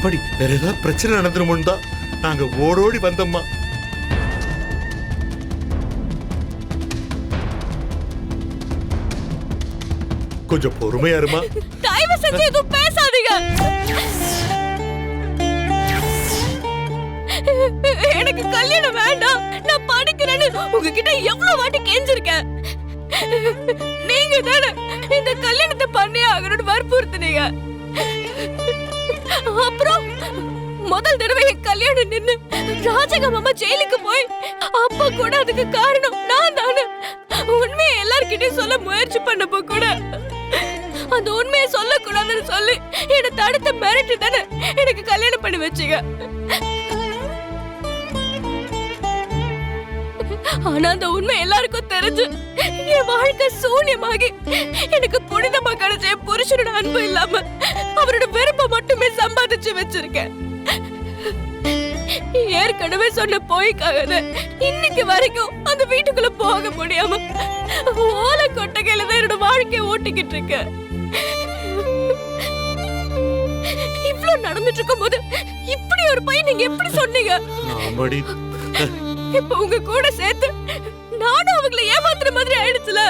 அப்படி வேற ஏதாவது பிரச்சனை நடந்துருமோன்னு தான் நாங்க ஓடோடி வந்தோம்மா. கொஞ்சம் பொறுமையா இருமா. தயவு செஞ்சு எதுவும் பேசாதீங்க. எனக்கு கல்யாணம் வேண்டாம். நான் படிக்கிறேன்னு உங்ககிட்ட எவ்வளவு வாட்டி கெஞ்சிருக்கேன். நீங்க தானே இந்த கல்யாணத்தை பண்ணி ஆகணும்னு வற்புறுத்துனீங்க. அப்புறம் முதல் தடவை என் கல்யாணம் நின்னு ராஜக மாமா ஜெயிலுக்கு போய் அப்பா கூட அதுக்கு காரணம் நான் தானே. உண்மையை எல்லார்கிட்டயும் சொல்ல முயற்சி பண்ணப்போ கூட அந்த உண்மையை சொல்லக்கூடாதுன்னு சொல்லி என்னை தடுத்த மிரட்டி தானே எனக்கு கல்யாணம் பண்ணி வச்சுங்க. ஆனா அந்த உண்மை எல்லாருக்கும் தெரிஞ்சு என் வாழ்க்கை சூன்யமாகி எனக்கு புனிதமா கிடைச்ச என் புருஷனோட அன்பு இல்லாம சம்பாதிச்சு வச்சிருக்கேன். ஏற்கனவே சொன்ன போய்க்காக இன்னைக்கு வரைக்கும் அந்த வீட்டுக்குள்ள போக முடியாம ஓலை கொட்டகையில தான் என்னோட வாழ்க்கையை ஓட்டிக்கிட்டு இருக்கேன். இவ்ளோ நடந்துட்டு இருக்கும்போது இப்படி ஒரு பையன் நீங்க எப்படி சொன்னீங்க? இப்ப உங்க கூட சேர்த்து நானும் அவங்கள ஏமாத்துற மாதிரி ஆயிடுச்சுல.